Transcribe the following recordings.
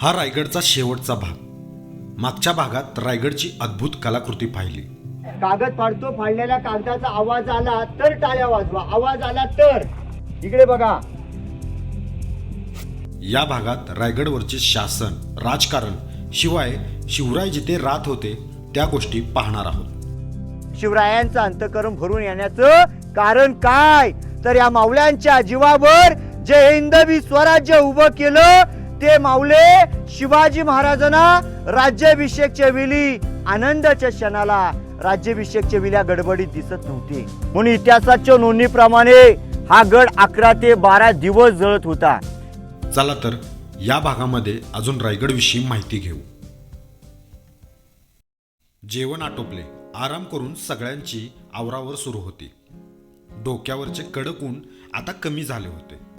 हा रायगडचा शेवटचा भाग. मागच्या भागात रायगडची अद्भुत कलाकृती पाहिली. कागद फाडतो फाडलेल्या कागदाचा आवाज आला तर टाळ्या वाजवा. आवाज आला तर. इकडे बघा. या भागात रायगडवरचे शासन राजकारण शिवाय शिवराय जिथे राहत होते त्या गोष्टी पाहणार आहोत. शिवरायांचं अंतकरण भरून येण्याचं कारण काय? तर या मावल्यांच्या जीवावर जे हिंदवी स्वराज्य उभं केलं ते माऊले शिवाजी महाराजांना राज्याभिषेकच्या वेळी आनंदाच्या क्षणाला राज्याभिषेकच्या वेळी गडबडीत दिसत नव्हते. म्हणून इतिहासाच्या नोंदणीप्रमाणे हा गड अकरा ते बारा दिवस जळत होता. चला तर या भागामध्ये अजून रायगडविषयी माहिती घेऊ. जेवण आटोपले आराम करून सगळ्यांची आवरावर सुरू होती. डोक्यावरचे कडक ऊन आता कमी झाले होते.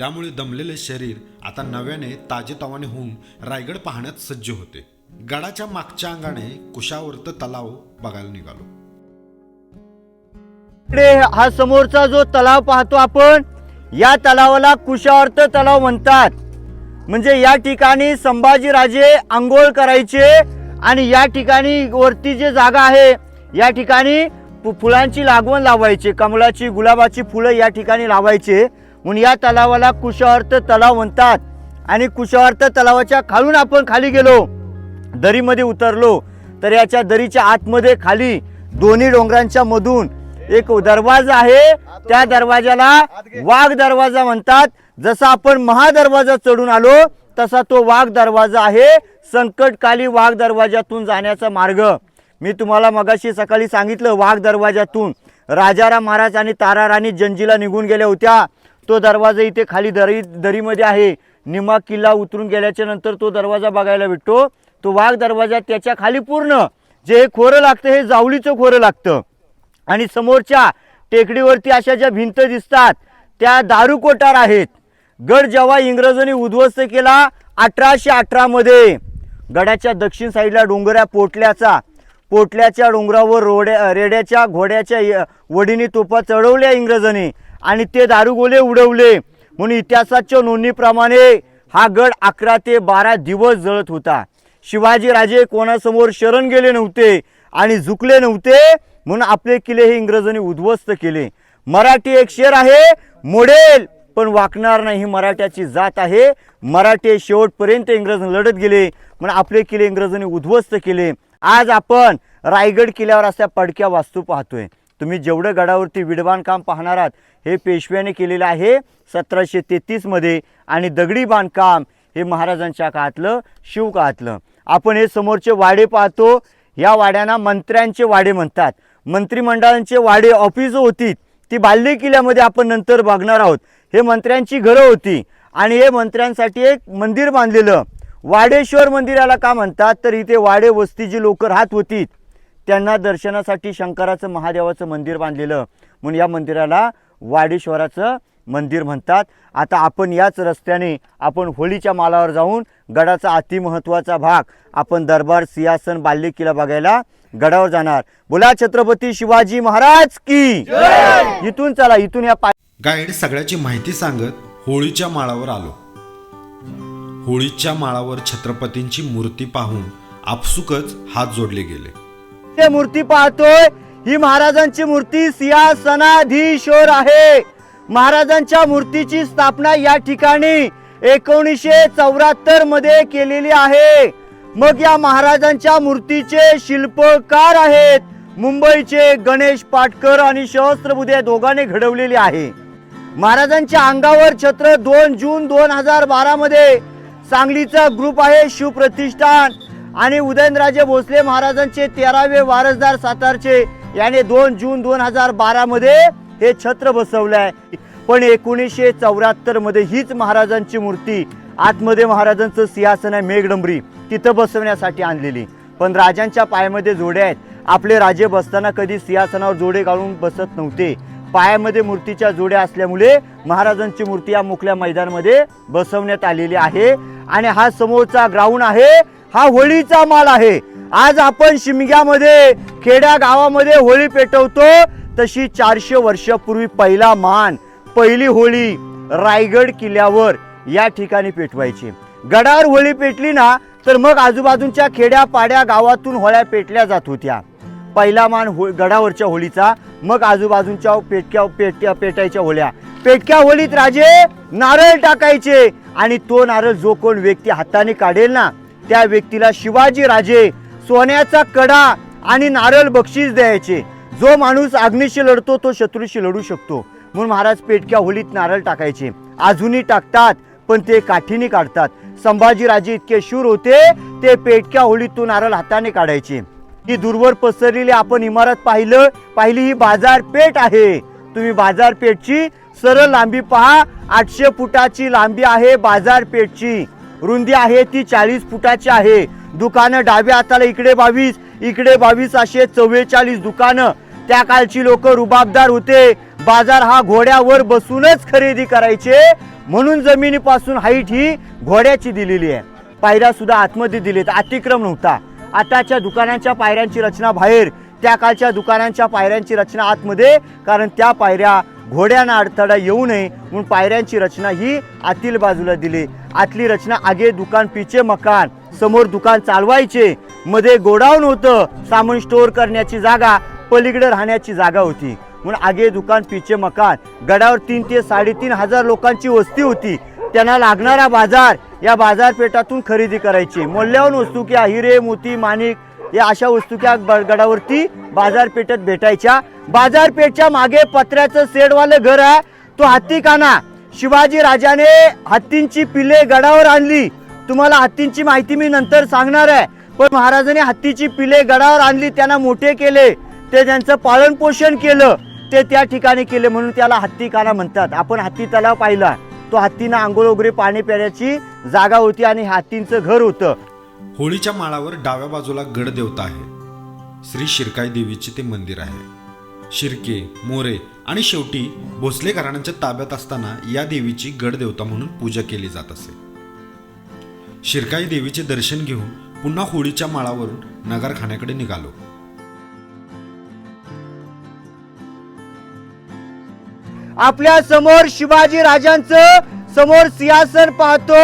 त्यामुळे दमलेले शरीर आता नव्याने ताजेतवाने होऊन रायगड पाहण्यात सज्ज होते. गडाच्या मागच्या अंगाने कुशावर्त तलाव बघायला निघालो. इकडे हा समोरचा जो तलाव पाहतो आपण या तलावाला कुशावर्त तलाव म्हणतात. म्हणजे या ठिकाणी संभाजीराजे आंघोळ करायचे आणि या ठिकाणी वरती जे जागा आहे या ठिकाणी फुलांची लागवण लावायची कमळाची गुलाबाची फुलं या ठिकाणी लावायचे. म्हणून या तलावाला कुशार्थ तलाव म्हणतात. आणि कुशार्थ तलावाच्या खालून आपण खाली गेलो. दरीमध्ये उतरलो. तर याच्या दरीच्या आतमध्ये खाली दोन्ही डोंगरांच्या मधून एक दरवाजा आहे. त्या दरवाजाला वाघ दरवाजा म्हणतात. जसा आपण महादरवाजा चढून आलो तसा तो वाघ दरवाजा आहे. संकटकाली वाघ दरवाजातून जाण्याचा मार्ग. मी तुम्हाला मगाशी सकाळी सांगितलं वाघ दरवाजातून राजाराम महाराज आणि तारा राणी जंजीला निघून गेल्या होत्या. तो दरवाजा इथे खाली दरी दरीमध्ये आहे. निमा किल्ला उतरून गेल्याच्यानंतर तो दरवाजा बघायला भेटतो. तो वाघ दरवाजा त्याच्याखाली पूर्ण. जे हे खोरं लागतं हे जावळीचं खोरं लागतं. आणि समोरच्या टेकडीवरती अशा ज्या भिंत दिसतात त्या दारू कोटार आहेत. गड जेव्हा इंग्रजांनी उद्ध्वस्त केला अठराशे अठरामध्ये गडाच्या दक्षिण साईडला डोंगऱ्या पोटल्याचा पोटल्याच्या डोंगरावर रोड्या रेड्याच्या घोड्याच्या वडीने तोफा चढवल्या इंग्रजांनी. आणि ते दारुगोले उडवले. म्हणून इतिहासाच्या नोंदणीप्रमाणे हा गड अकरा ते बारा दिवस जळत होता. शिवाजीराजे कोणासमोर शरण गेले नव्हते आणि झुकले नव्हते म्हणून आपले किल्ले हे इंग्रजांनी उद्ध्वस्त केले. मराठी एक शेर आहे मोडेल पण वाकणार नाही ही मराठ्याची जात आहे. मराठी शेवटपर्यंत इंग्रज लढत गेले म्हणून आपले किल्ले इंग्रजांनी उद्ध्वस्त केले. आज आपण रायगड किल्ल्यावर अशा पडक्या वास्तू पाहतोय. तुम्ही जेवढं गडावरती विडबाण काम पाहणार आहात हे पेशव्याने केलेलं आहे सतराशे तेहतीसमध्ये आणि दगडी बांधकाम हे महाराजांच्या काळातलं शिवकाळातलं आपण हे समोरचे वाडे पाहतो. या वाड्यांना मंत्र्यांचे वाडे म्हणतात. मंत्रिमंडळांचे वाडे ऑफिस होती ती बाल्य किल्ल्यामध्ये आपण नंतर बघणार आहोत. हे मंत्र्यांची घरं होती. आणि हे मंत्र्यांसाठी एक मंदिर बांधलेलं. वाडेश्वर मंदिराला का म्हणतात? तर इथे वाडे वस्तीची लोक राहत होती त्यांना दर्शनासाठी शंकराचं महादेवाचं मंदिर बांधलेलं. म्हणून या मंदिराला वाडेश्वराचं मंदिर म्हणतात. आता आपण याच रस्त्याने आपण होळीच्या मालावर जाऊन गडाचा अतिमहत्त्वाचा भाग आपण दरबार सिंहासन बाल्य किल्ला बघायला गडावर जाणार. बोला छत्रपती शिवाजी महाराज की. इथून चला इथून या पा गाईड सगळ्याची माहिती सांगत होळीच्या माळावर आलो. होळीच्या माळावर छत्रपतींची मूर्ती पाहून आपसुकच हात जोडले गेले. इथे मूर्ती पाहतोय. ही महाराजांची मूर्ती सिंहासनाधीश्वर आहे. महाराजांच्या मूर्तीची स्थापना या ठिकाणी एकोणीसशे चौऱ्याहत्तरमध्ये केलेली आहे. मग या महाराजांच्या मूर्तीचे शिल्पकार आहेत. मुंबईचे गणेश पाटकर आणि सहस्त्रबुधे दोघांनी घडवलेली आहे. महाराजांच्या अंगावर छत्र दोन जून दोन हजार बारा मध्ये सांगलीचा ग्रुप आहे शिवप्रतिष्ठान. आणि उदयनराजे भोसले महाराजांचे तेरावे वारसदार सातारचे याने दोन जून दोन हजार बारामध्ये हे छत्र बसवलं आहे पण एकोणीसशे चौऱ्याहत्तरमध्ये हीच महाराजांची मूर्ती आतमध्ये महाराजांचं सिंहासन आहे मेघडंबरी तिथं बसवण्यासाठी आणलेली. पण राजांच्या पायामध्ये जोडे आहेत. आपले राजे बसताना कधी सिंहासनावर जोडे घालून बसत नव्हते. पायामध्ये मूर्तीच्या जोड्या असल्यामुळे महाराजांची मूर्ती या मोकळ्या मैदानामध्ये बसवण्यात आलेली आहे. आणि हा समोरचा ग्राउंड आहे. हा होळीचा माल आहे. आज आपण शिमग्यामध्ये खेड्या गावामध्ये होळी पेटवतो. तशी चारशे वर्षापूर्वी पहिला मान पहिली होळी रायगड किल्ल्यावर या ठिकाणी पेटवायची. गडावर होळी पेटली ना तर मग आजूबाजूच्या खेड्या पाड्या गावातून होळ्या पेटल्या जात होत्या. पहिला मान हो गडावरच्या होळीचा मग आजूबाजूच्या पेटक्या पेटक्या पेटायच्या होळ्या. पेटक्या होळीत राजे नारळ टाकायचे आणि तो नारळ जो कोण व्यक्ती हाताने काढेल ना त्या व्यक्तीला शिवाजी राजे सोन्याचा कडा आणि नारळ बक्षीस द्यायचे. जो माणूस अग्नीशी लढतो तो शत्रूशी लढू शकतो. म्हणून महाराज पेटक्या होलीत नारळ टाकायचे. अजूनही टाकतात पण ते काठीने काढतात. संभाजीराजे इतके शूर होते ते पेटक्या होळीतून नारळ हाताने काढायचे. ही दूरवर पसरलेली आपण इमारत पाहिलं पाहिली ही बाजारपेठ आहे. तुम्ही बाजारपेठची सरळ लांबी पहा. आठशे फुटाची लांबी आहे बाजारपेठची रुंदी आहे ती चाळीस फुटाची आहे. दुकानं डाव्या हाताला इकडे बावीस इकडे बावीस असे चव्वेचाळीस दुकानं. त्या काळची लोक रुबाबदार होते. बाजार हा घोड्यावर बसूनच खरेदी करायचे. म्हणून जमिनीपासून हाईट ही घोड्याची दिलेली आहे. पायऱ्या सुद्धा आतमध्ये दिलेत. अतिक्रम नव्हता. आताच्या दुकानांच्या पायऱ्यांची रचना बाहेर. त्या काळच्या दुकानांच्या पायऱ्यांची रचना आतमध्ये. कारण त्या पायऱ्या घोड्यांना अडथळा येऊ नये म्हणून पायऱ्यांची रचना ही आतील बाजूला दिली. आतली रचना आगे दुकान पिचे मकान समोर दुकान चालवायचे. मध्ये गोडाऊन होतं. सामान स्टोअर करण्याची जागा पलीकडे राहण्याची जागा होती. म्हणून आगे दुकान पिचे मकान. गडावर तीन ते साडेतीन हजार लोकांची वस्ती होती. त्यांना लागणारा बाजार या बाजारपेठातून खरेदी करायची. मूल्यवान वस्तू किंवा हिरे मोती माणिक या अशा वस्तू त्या गडावरती बाजारपेठेत भेटायच्या. बाजारपेठच्या मागे पत्र्याचं सेडवालं घर आहे. तो हत्तीखाना शिवाजी राजाने हत्तींची पिले गडावर आणली. तुम्हाला हत्तींची माहिती मी नंतर सांगणार आहे. पण महाराजांनी हत्तीची पिले गडावर आणली त्यांना मोठे केले. ते त्यांचं पालन पोषण केलं. ते त्या ठिकाणी केले म्हणून त्याला हत्ती काना म्हणतात. आपण हत्ती तलाव पाहिला. तो हत्तीनं आंघोळ वगैरे पाणी प्यायची जागा होती आणि हत्तींचं घर होतं. होळीच्या माळावर डाव्या बाजूला गड देवता आहे. श्री शिरकाई देवीचे ते मंदिर आहे. शिर्के मोरे आणि शेवटी भोसले घराण्यांच्या ताब्यात असताना या देवीची गड देवता म्हणून पूजा केली जात असे. शिरकाई देवीचे दर्शन घेऊन पुन्हा होळीच्या माळावरून नगारखान्याकडे निघालो. आपल्यासमोर शिवाजी राजांचं समोर सिंहासन पाहतो.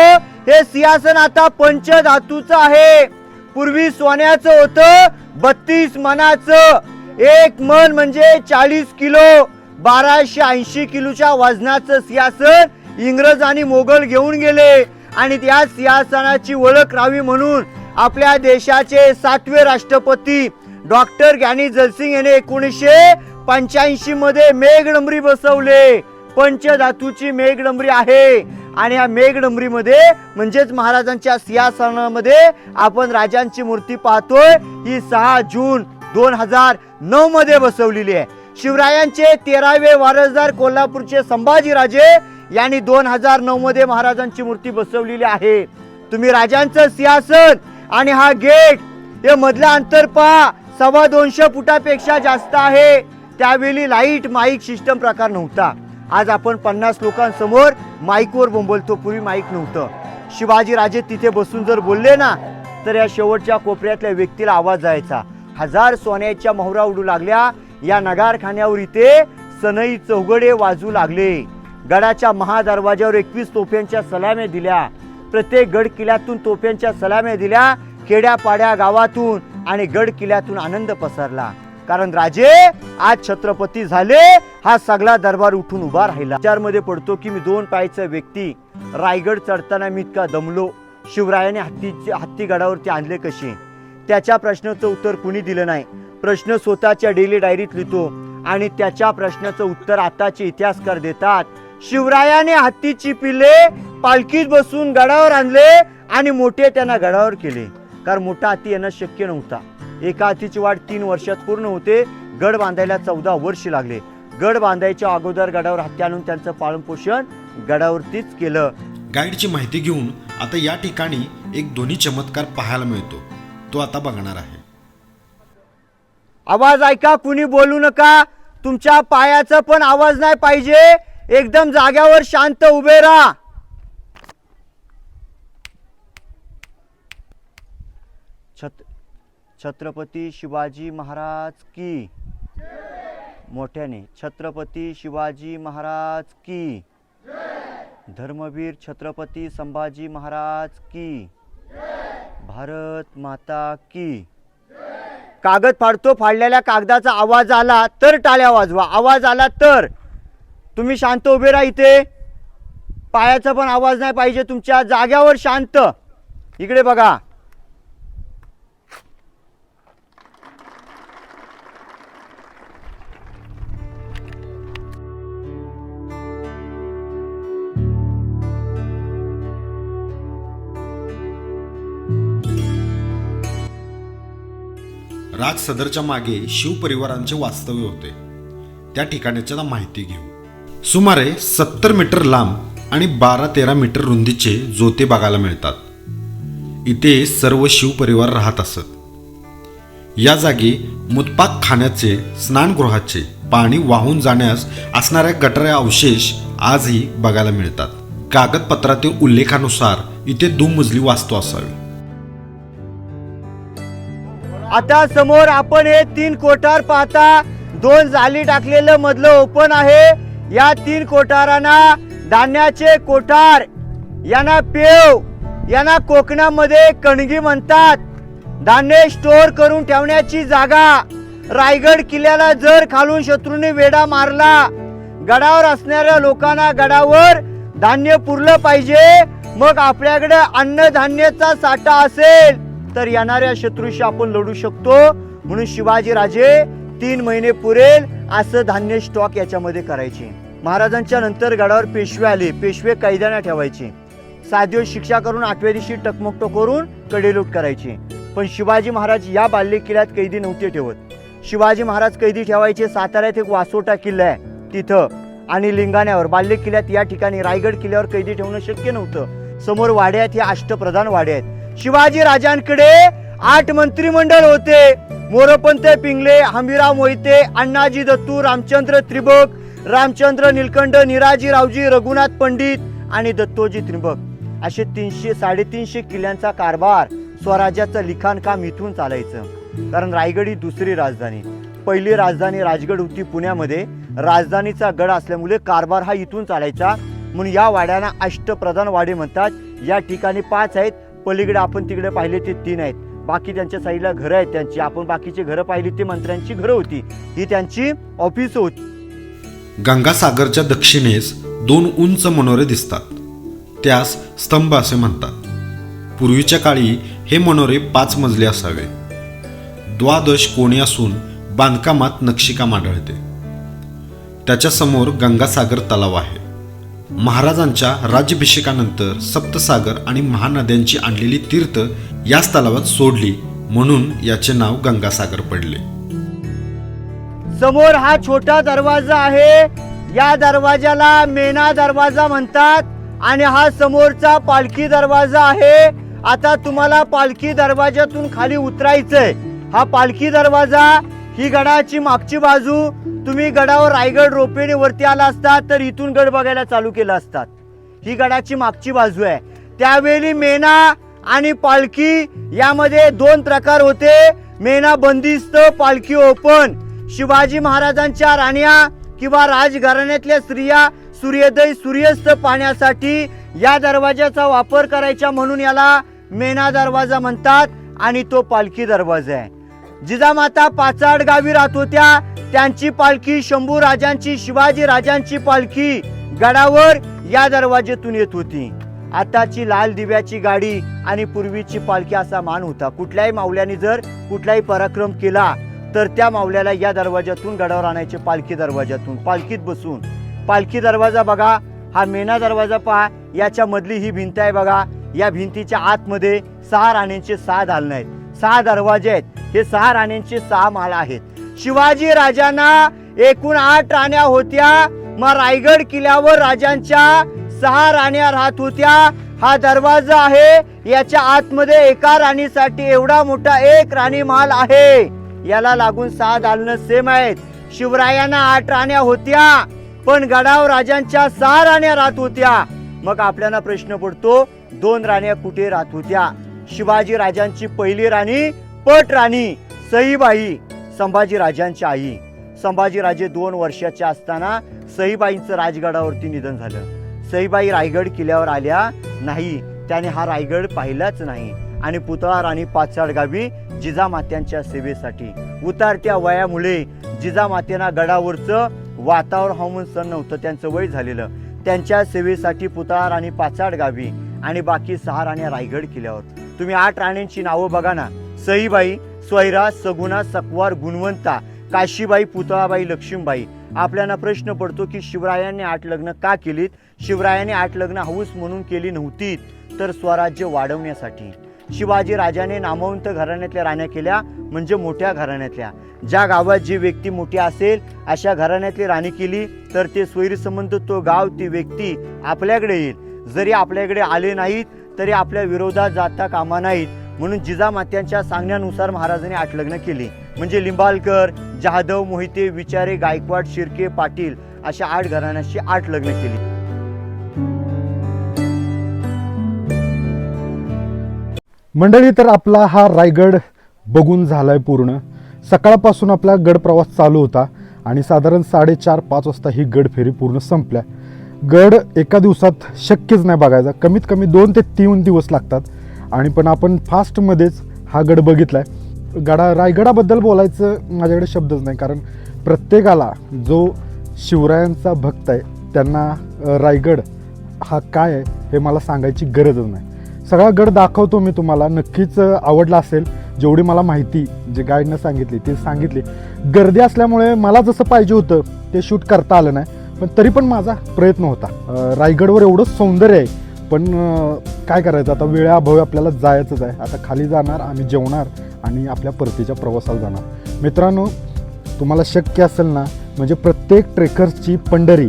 हे सिंहासन आता पंचधातूचं आहे. पूर्वी सोन्याचं होतं बत्तीस मनाचं. एक मन म्हणजे चाळीस किलो बाराशे ऐंशी किलोच्या वजनाचं सिंहासन इंग्रज आणि मोगल घेऊन गेले. आणि त्या सिंहासनाची ओळख राहावी म्हणून आपल्या देशाचे सातवे राष्ट्रपती डॉक्टर ज्ञानी जलसिंग याने एकोणीसशे पंच्याऐंशी मध्ये मेघडंबरी बसवले. पंचधातूची मेघडंबरी आहे. आणि या मेघडंबरीमध्ये म्हणजेच महाराजांच्या सिंहासनामध्ये आपण राजांची मूर्ती पाहतोय. ही सहा जून दोन हजार नऊ मध्ये बसवलेली आहे. शिवरायांचे तेरावे वारसदार कोल्हापूरचे संभाजीराजे यांनी दोन हजार नऊ मध्ये महाराजांची मूर्ती बसवलेली आहे. तुम्ही राजांचं सिंहासन आणि हा गेट हे मधलं अंतर पहा. सव्वा दोनशे फुटापेक्षा जास्त आहे. त्यावेळी लाइट माईक सिस्टम प्रकार नव्हता. आज आपण पन्नास लोकांसमोर माईकवर बोंबलतो. पूर्वी माईक नव्हतं. शिवाजीराजे तिथे बसून जर बोलले ना तर या शेवटच्या कोपऱ्यातल्या व्यक्तीला आवाज जायचा. हजार सोन्याच्या मोहरा उडू लागल्या. या नगारखान्यावर इथे सनई चौघडे वाजू लागले. गडाच्या महादरवाज्यावर एकवीस तोफ्यांच्या सलाम्या दिल्या. प्रत्येक गड किल्ल्यातून तोफ्यांच्या सलाम्या दिल्या. खेड्यापाड्या गावातून आणि गड किल्ल्यातून आनंद पसरला. कारण राजे आज छत्रपती झाले हा सगळा दरबार उठून उभा राहिला. विचारमध्ये पडतो की मी दोन पायचा व्यक्ती. रायगड चढताना मी इतका दमलो. शिवरायाने हत्तीचे हत्ती गडावरती आणले कसे? त्याच्या प्रश्नाचं उत्तर कुणी दिलं नाही. प्रश्न स्वतःच्या डेली डायरीत लिहितो आणि त्याच्या प्रश्नाचं उत्तर आताचे इतिहासकार देतात. शिवरायाने हत्तीची पिल्ले पालखीत बसून गडावर आणले आणि मोठे त्यांना गडावर केले. कारण मोठा हत्ती येणं शक्य नव्हता. एका हातीची वाट तीन वर्षात पूर्ण होते. गड बांधायला चौदा वर्ष लागले. गड बांधायच्या अगोदर गडावर हत्ती आणून त्यांचं पालनपोषण गडावरतीच केलं. गाईडची माहिती घेऊन आता या ठिकाणी एक दोन्ही चमत्कार पाहायला मिळतो. तो आता बघणार आहे. आवाज ऐका कुणी बोलू नका. तुमच्या पायाचा पण आवाज नाही पाहिजे. एकदम जाग्यावर शांत उभे राहा. छत छत्रपती शिवाजी महाराज की? मोठ्याने छत्रपती शिवाजी महाराज की? धर्मवीर छत्रपती संभाजी महाराज की? भारत माता की. कागद फाडतो फाडलेल्या कागदाचा आवाज आला तर टाळ्या वाजवा. आवाज आला तर. तुम्ही शांत उभे राहा इथे. पायाचा पण आवाज नाही पाहिजे तुमच्या. जाग्यावर शांत. इकडे बघा. राज सदरच्या मागे शिवपरिवारांचे वास्तव्य होते. त्या ठिकाणाच्या माहिती घेऊ. सुमारे सत्तर मीटर लांब आणि बारा तेरा मीटर रुंदीचे जोते बघायला मिळतात. इथे सर्व शिवपरिवार राहत असत. या जागी मुतपाक खाण्याचे स्नानगृहाचे पाणी वाहून जाण्यास असणाऱ्या गटारे अवशेष आजही बघायला मिळतात. कागदपत्रातील उल्लेखानुसार इथे दुमजली वास्तू असावी. आता समोर आपण हे तीन कोठार पाहता दोन जाली टाकलेलं मधलं ओपन आहे. या तीन कोठारांना धान्याचे कोठार यांना पेव यांना कोकणामध्ये कणगी म्हणतात. धान्य स्टोअर करून ठेवण्याची जागा रायगड किल्ल्याला जर खालून शत्रूने वेढा मारला गडावर असणाऱ्या लोकांना गडावर धान्य पुरलं पाहिजे मग आपल्याकडे अन्नधान्याचा साठा असेल. तर येणाऱ्या शत्रूशी आपण लढू शकतो. म्हणून शिवाजी राजे तीन महिने पुरेल असं धान्य स्टॉक याच्यामध्ये करायचे. महाराजांच्या नंतर गडावर पेशवे आले. पेशवे कैद्यांना ठेवायचे. सात दिवस शिक्षा करून आठव्या दिवशी टकमकट करून कडेलूट करायचे. पण शिवाजी महाराज या बाल्य किल्ल्यात कैदी नव्हते ठेवत. शिवाजी महाराज कैदी ठेवायचे. साताऱ्यात एक वासोटा किल्ला आहे. तिथं आणि लिंगाण्यावर. बाल्य किल्ल्यात या ठिकाणी रायगड किल्ल्यावर कैदी ठेवणं शक्य नव्हतं. समोर वाड्यात हे अष्टप्रधान वाडे आहेत. शिवाजी राजांकडे आठ मंत्रिमंडळ होते. मोरपंत पिंगले हंबीराव मोहिते अण्णाजी दत्तू रामचंद्र त्रिबक रामचंद्र निलकंठ निराजी रावजी रघुनाथ पंडित आणि दत्तोजी त्रिंबक. असे तीनशे साडेतीनशे किल्ल्यांचा कारभार स्वराज्याचं लिखाण काम इथून चालायचं. कारण रायगड ही दुसरी राजधानी. पहिली राजधानी राजगड होती पुण्यामध्ये. राजधानीचा गड असल्यामुळे कारभार हा इथून चालायचा. म्हणून या वाड्यांना अष्टप्रधान वाडे म्हणतात. या ठिकाणी पाच आहेत. पलीकडे आपण तिकडे पाहिले ते तीन आहेत. बाकी त्यांच्या साईडला घरं आहेत त्यांची. आपण बाकीची घरं पाहिली ते मंत्र्यांची घरं होती. ही त्यांची ऑफिस होती. गंगासागरच्या दक्षिणेस दोन उंच मनोरे दिसतात. त्यास स्तंभ असे म्हणतात. पूर्वीच्या काळी हे मनोरे पाच मजले असावे. द्वादश कोणी असून बांधकामात नक्षीकाम आढळते. त्याच्यासमोर गंगासागर तलाव आहे. महाराजांच्या राज्याभिषेकानंतर सप्तसागर आणि महानद्यांची आणलेली तीर्थ याच तलावात सोडली म्हणून याचे नाव गंगासागर पडले. समोर हा छोटा दरवाजा आहे. या दरवाजाला मेना दरवाजा म्हणतात आणि हा समोरचा पालखी दरवाजा आहे. आता तुम्हाला पालखी दरवाजातून खाली उतरायचंय. हा पालखी दरवाजा ही गडाची मागची बाजू तुम्ही गडावर रायगड रोपेने वरती आला असतात तर इथून गड बघायला चालू केला असतात ही गडाची मागची बाजू आहे. त्यावेळी मेना आणि पालखी यामध्ये दोन प्रकार होते. मेना बंदिस्त पालखी ओपन. शिवाजी महाराजांच्या राण्या किंवा राजघराण्यातल्या स्त्रिया सूर्योदय सूर्यास्त पाहण्यासाठी या दरवाजाचा वापर करायचा म्हणून याला मेना दरवाजा म्हणतात आणि तो पालखी दरवाजा आहे. जिजामाता पाचाड गावी राहत होत्या. त्यांची पालखी शंभू राजांची शिवाजी राजांची पालखी गडावर या दरवाजेतून येत होती. आताची लाल दिव्याची गाडी आणि पूर्वीची पालखी असा मान होता. कुठल्याही मावल्याने जर कुठलाही पराक्रम केला तर त्या मावल्याला या दरवाज्यातून गडावर आणायचे पालखी दरवाज्यातून पालखीत बसून. पालखी दरवाजा बघा हा मेना दरवाजा पहा याच्या मधली ही भिंत आहे बघा. या भिंतीच्या आतमध्ये सहा राण्यांचे सहा दालन आहेत सहा दरवाजे आहेत. हे सहा राण्यांचे सहा माळ आहेत. शिवाजी राजांना एकूण आठ राण्या होत्या. मग रायगड किल्ल्यावर राजांच्या सहा राण्या राहत होत्या. हा दरवाजा आहे. याच्या आतमध्ये एका राणीसाठी एवढा मोठा एक राणी महाल आहे. याला लागून सहा दालन सेम आहेत. शिवरायांना आठ राण्या होत्या. पण गडाव राजांच्या सहा राण्या राहत होत्या. मग आपल्याला प्रश्न पडतो दोन राण्या कुठे राहत होत्या? शिवाजी राजांची पहिली राणी पट राणी सईबाई संभाजी राजांची आई. संभाजीराजे दोन वर्षाच्या असताना सईबाईंचं राजगडावरती निधन झालं. सईबाई रायगड किल्ल्यावर आल्या नाही त्याने हा रायगड पाहिलाच नाही. आणि पुतळा राणी पाचाड गावी जिजामात्यांच्या सेवेसाठी. उतारत्या वयामुळे जिजामातेना गडावरचं वातावरण हवामान सण नव्हतं त्यांचं वय झालेलं. त्यांच्या सेवेसाठी पुतळा राणी पाचाड गावी आणि बाकी सहा राण्या रायगड किल्ल्यावर. तुम्ही आठ राण्यांची नावं बघा ना. सईबाई स्वैरा सगुणा सकवार गुणवंता काशीबाई पुतळाबाई लक्ष्मीबाई. आपल्याला प्रश्न पडतो की शिवरायांनी आठ लग्न का केलीत? शिवरायाने आठ लग्न हौस म्हणून केली नव्हती तर स्वराज्य वाढवण्यासाठी. शिवाजी राजाने नामवंत घराण्यातल्या राण्या केल्या म्हणजे मोठ्या घराण्यातल्या. ज्या गावात जी व्यक्ती मोठी असेल अशा घराण्यातली राणी केली तर ते स्वैरीसंबंध तो गाव ती व्यक्ती आपल्याकडे येईल. जरी आपल्याकडे आले नाहीत तरी आपल्या विरोधात जाता कामा नाहीत. म्हणून जिजामात्यांच्या सांगण्यानुसार महाराजांनी आठ लग्न केली. म्हणजे लिंबालकर जाधव मोहिते विचारे गायकवाड शिर्के पाटील अशा आठ घराण्याशी आठ लग्न केली. मंडळी तर आपला हा रायगड बघून झालाय पूर्ण. सकाळपासून आपला गड प्रवास चालू होता आणि साधारण साडेचार पाच वाजता ही गड फेरी पूर्ण संपल्या. गड एका दिवसात शक्यच नाही बघायचा. कमीत कमी दोन ते तीन दिवस लागतात. आणि पण आपण फास्टमध्येच हा गड बघितला आहे गडा रायगडाबद्दल बोलायचं माझ्याकडे शब्दच नाही कारण प्रत्येकाला जो शिवरायांचा भक्त आहे त्यांना रायगड हा काय आहे हे मला सांगायची गरजच नाही. सगळा गड दाखवतो मी तुम्हाला नक्कीच आवडला असेल जेवढी मला माहिती जे गाईडनं सांगितली ते सांगितली. गर्दी असल्यामुळे मला जसं पाहिजे होतं ते शूट करता आलं नाही पण तरी पण माझा प्रयत्न होता. रायगडवर एवढं सौंदर्य आहे पण काय करायचं? आता वेळाअभावी आपल्याला जायचंच आहे. आता खाली जाणार आम्ही जेवणार आणि आपल्या परतीच्या प्रवासाला जाणार. मित्रांनो तुम्हाला शक्य असेल ना म्हणजे प्रत्येक ट्रेकर्सची पंढरी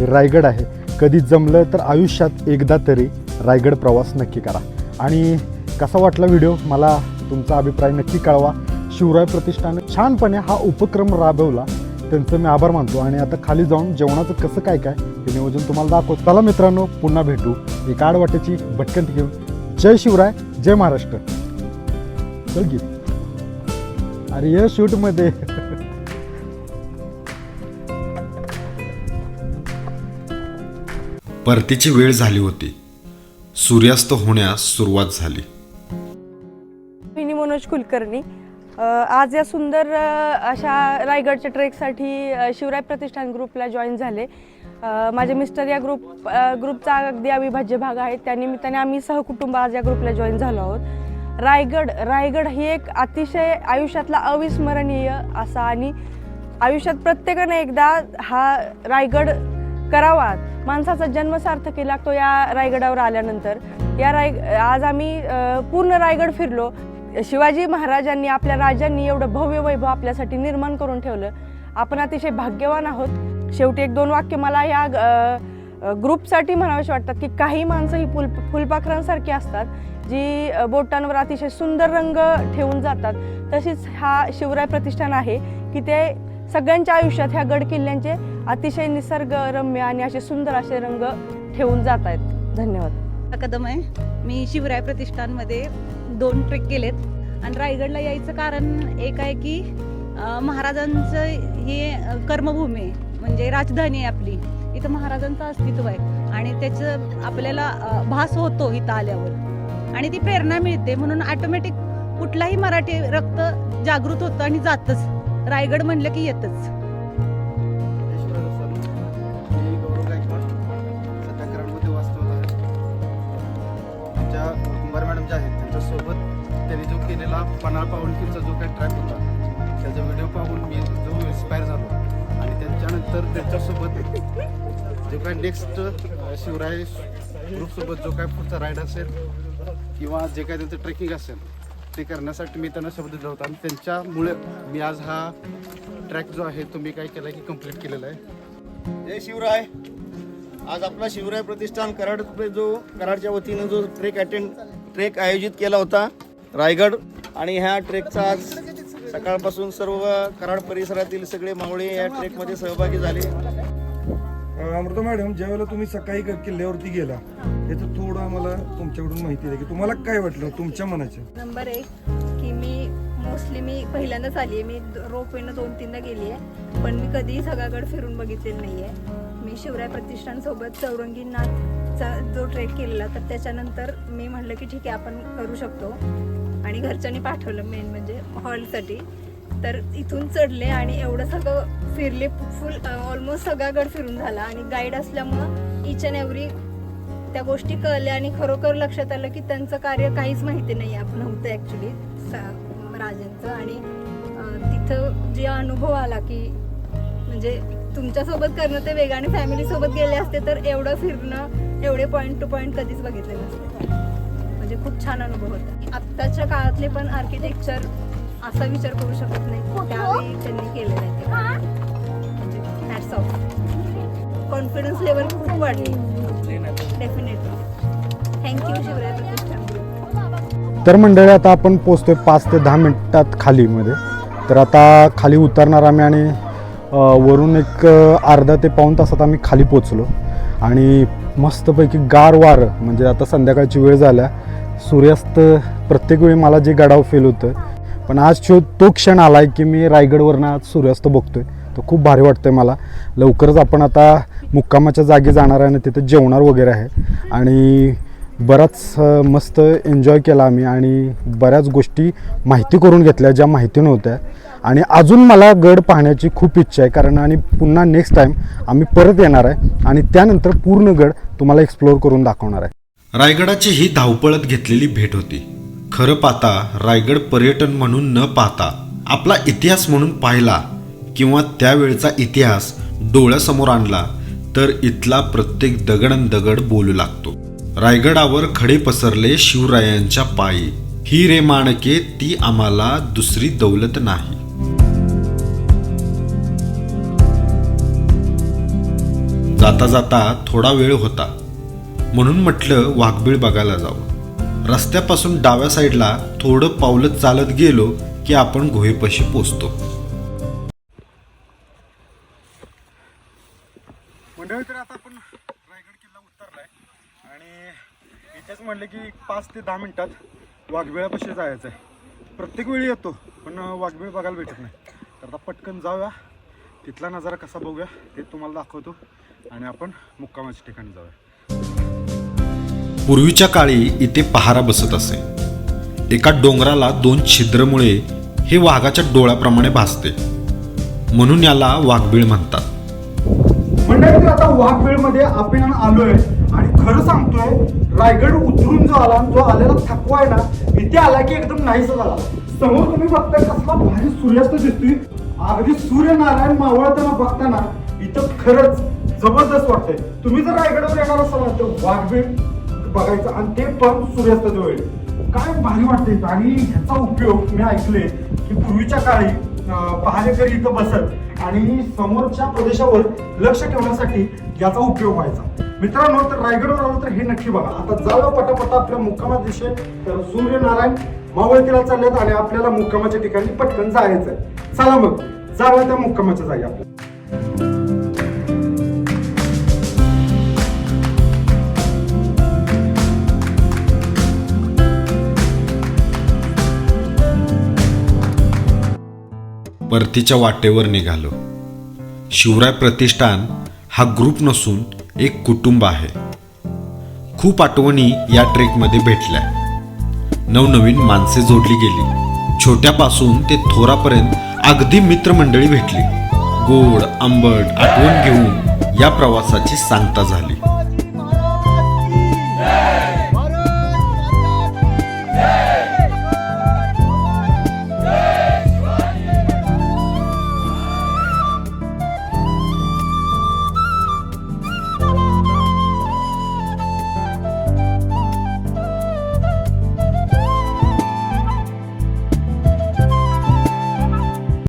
हे रायगड आहे. कधी जमलं तर आयुष्यात एकदा तरी रायगड प्रवास नक्की करा. आणि कसा वाटला व्हिडिओ? मला तुमचा अभिप्राय नक्की कळवा. शिवराय प्रतिष्ठानं छानपणे हा उपक्रम राबवला. त्यांचं मी आभार मानतो. आणि आता खाली जाऊन जेवणाचं कसं काय काय हे नियोजन तुम्हाला दाखवतो. चला मित्रांनो पुन्हा भेटू. एका आडवाट्याची भटकंती घेऊन. जय शिवराय जय महाराष्ट्र. चल अरे या शूटमध्ये. परतीची वेळ झाली होती. सूर्यास्त होण्यास सुरुवात झाली. मिनी मनोज कुलकर्णी. आज या सुंदर अशा रायगडच्या ट्रेकसाठी शिवराय प्रतिष्ठान ग्रुपला जॉईन झाले. माझे मिस्टर या ग्रुप ग्रुपचा अगदी अविभाज्य भाग आहे. त्यानिमित्ताने आम्ही सहकुटुंब आज या ग्रुपला जॉईन झालो आहोत. रायगड रायगड ही एक अतिशय आयुष्यातला अविस्मरणीय असा आणि आयुष्यात प्रत्येकाने एकदा हा रायगड करावा. माणसाचा जन्म सार्थकी लागतो या रायगडावर आल्यानंतर. या राय आज आम्ही पूर्ण रायगड फिरलो. शिवाजी महाराजांनी आपल्या राजांनी एवढं भव्य वैभव आपल्यासाठी निर्माण करून ठेवलं. आपण अतिशय भाग्यवान आहोत. शेवटी एक दोन वाक्य मला या ग्रुपसाठी म्हणावेसे वाटतात की काही माणसं ही फुल फुलपाखरांसारखी असतात जी बोटांवर अतिशय सुंदर रंग ठेवून जातात. तशीच हा शिवराय प्रतिष्ठान आहे की ते सगळ्यांच्या आयुष्यात ह्या गड किल्ल्यांचे अतिशय निसर्गरम्य आणि असे सुंदर असे रंग ठेवून जात आहेत धन्यवाद कदम आहे. मी शिवराय प्रतिष्ठानमध्ये दोन ट्रेक केलेत. आणि रायगडला यायचं कारण एक आहे की महाराजांचं हे कर्मभूमी आहे. म्हणजे राजधानी आहे आपली. इथं महाराजांचं अस्तित्व आहे. आणि त्याचं आपल्याला भास होतो इथं आल्यावर. आणि ती प्रेरणा मिळते. म्हणून ऑटोमॅटिक कुठलाही मराठी रक्त जागृत होतं आणि जातच. रायगड म्हणलं की येतच. जे आहेत त्यांच्यासोबत त्यांनी जो केलेला पन्हाळ पावनखिंडचा जो काही ट्रॅक होता त्याचा व्हिडिओ पाहून मी जो इन्स्पायर झालो. आणि त्यांच्यानंतर त्यांच्यासोबत जो काय नेक्स्ट शिवराय ग्रुपसोबत जो काय पुढचा राईड असेल किंवा जे काय त्यांचं ट्रेकिंग असेल ते करण्यासाठी मी त्यांना शब्द दिला होता. आणि त्यांच्यामुळे मी आज हा ट्रॅक जो आहे तो मी काय केला की कंप्लीट केलेला आहे. जय शिवराय. आज आपला शिवराय प्रतिष्ठान कराड जो कराडच्या वतीनं जो ट्रेक अटेंड ट्रेक आयोजित केला होता रायगड आणि ह्या ट्रेकचा आज सकाळपासून सर्व कराड परिसरातील सगळे मावळे या ट्रेकमध्ये सहभागी झाले. अमृता मॅडम ज्यावेळेला तुम्ही सकाळी क- किल्ल्यावरती गेला याचं थोडं आम्हाला तुमच्याकडून माहिती द्या की तुम्हाला काय वाटलं तुमच्या मनाचे? नंबर एक की मी मोस्टली मी पहिल्यांदाच आली आहे मी रोपवेनं दोन तीनदा गेली आहे पण मी कधीही सगळा गड फिरून बघितलेलं नाही आहे मी शिवराय प्रतिष्ठानसोबत चौरंगी चा जो ट्रेक केलेला तर त्याच्यानंतर मी म्हणलं की ठीक आहे आपण करू शकतो. आणि घरच्यांनी पाठवलं मेन म्हणजे हॉलसाठी. तर इथून चढले आणि एवढं सगळं फिरले फुल ऑलमोस्ट सगळा गड फिरून झाला. आणि गाईड असल्यामुळं इच अँड एव्हरी त्या गोष्टी कळल्या आणि खरोखर लक्षात आलं की त्यांचं कार्य काहीच माहिती नाही आपण नव्हतं ॲक्च्युली राजांचं. आणि तिथं जे अनुभव आला की म्हणजे तुमच्यासोबत करणं ते वेगाने फॅमिलीसोबत गेले असते तर एवढं फिरणं एवढे पॉईंट टू पॉईंट कधीच बघितले नसते. म्हणजे खूप छान अनुभव होता. आत्ताच्या काळातले पण आर्किटेक्चर असा विचार करू शकत नाही. त्यावेळी त्यांनी केलेलं आहे ते. म्हणजे हॅट्स ऑफ कॉन्फिडन्स लेवल खूप वाढली. Definitely thank you Shivrai Pratishthan. तर मंडळी आता आपण पोचतोय पाच ते दहा मिनिटात खालीमध्ये. तर आता खाली उतरणार आम्ही आणि वरून एक अर्धा ते पाऊण तासात आम्ही खाली पोचलो आणि मस्तपैकी गार वारं म्हणजे आता संध्याकाळची वेळ झाल्या सूर्यास्त प्रत्येक वेळी मला जे गडाव फील होतं पण आज शो तो क्षण आला आहे की मी रायगडवरनं आज सूर्यास्त बघतोय. तो खूप भारी वाटतंय मला. लवकरच आपण आता मुक्कामाच्या जागी जाणार आहे आणि तिथे जेवणार वगैरे आहे. आणि बराच मस्त एन्जॉय केला आम्ही आणि बऱ्याच गोष्टी माहिती करून घेतल्या ज्या माहिती नव्हत्या. आणि अजून मला गड पाहण्याची खूप इच्छा आहे कारण आणि पुन्हा नेक्स्ट टाईम आम्ही परत येणार आहे आणि त्यानंतर पूर्ण गड तुम्हाला एक्सप्लोअर करून दाखवणार आहे. रायगडाची ही धावपळत घेतलेली भेट होती. खरं पाहता रायगड पर्यटन म्हणून न पाहता आपला इतिहास म्हणून पाहिला किंवा त्यावेळचा इतिहास डोळ्यासमोर आणला तर इथला प्रत्येक दगडन दगड बोलू लागतो. रायगडावर खडे पसरले शिवरायांच्या पायी. ही रे माणके ती आम्हाला दुसरी दौलत नाही. जाता जाता थोडा वेळ होता. म्हणून म्हटलं वाघबीळ बघायला जावं. रस्त्यापासून डाव्या साईडला थोडं पावलं चालत गेलो की आपण गुहेपाशी पोचतो मंडळी तर आता आपण रायगड किल्ला उतरलाय आणि इथेच म्हणलं की पाच ते दहा मिनिटात वाघबिळापाशी जायचं आहे प्रत्येक वेळी येतो पण वाघबिळ बघायला भेटत नाही. तर आता पटकन जाऊया. तिथला नजारा कसा बघूया ते तुम्हाला दाखवतो. आणि आपण मुक्कामाच्या ठिकाणी जाऊया. पूर्वीच्या काळी इथे पहारा बसत असे. एका डोंगराला दोन छिद्रमुळे हे वाघाच्या डोळ्याप्रमाणे भासते. म्हणून याला वाघबीळ म्हणतात. मंडळी तर आता वाघबीळमध्ये आपण आलोय. आणि खरं सांगतोय रायगड उतरून जो आला जो आलेला थकवा आहे ना इथे आला की एकदम नाहीसा झाला. समोर तुम्ही बघताय कसला भारी सूर्यास्त दिसतोय. अगदी सूर्यनारायण मावळताना बघताना इथं खरंच जबरदस्त वाटतंय. तुम्ही जर रायगडावर येणार असाल ना तर वाघबीळ बघायचं आणि ते पण सूर्यास्त वेळी काय भारी वाटते आणि ह्याचा उपयोग मी ऐकले की पूर्वीच्या काळी पहारेकरी इथं बसत आणि समोरच्या प्रदेशावर लक्ष ठेवण्यासाठी याचा उपयोग व्हायचा. मित्रांनो तर रायगडवर आलो तर हे नक्की बघा. आता जाऊया पटापटा आपल्या मुक्कामा दिशे तर सूर्यनारायण मावळतीला चालल्यात आणि आपल्याला मुक्कामाच्या ठिकाणी पटकन जायचंय. चला मग जाऊया त्या मुक्कामाच्या जागी परतीच्या वाटेवर निघालो. शिवराय प्रतिष्ठान हा ग्रुप नसून एक कुटुंब आहे. खूप आठवणी या ट्रेकमध्ये भेटल्या. नवनवीन माणसे जोडली गेली. छोट्यापासून ते थोरापर्यंत अगदी मित्रमंडळी भेटली. गोड आंबट आठवण घेऊन या प्रवासाची सांगता झाली.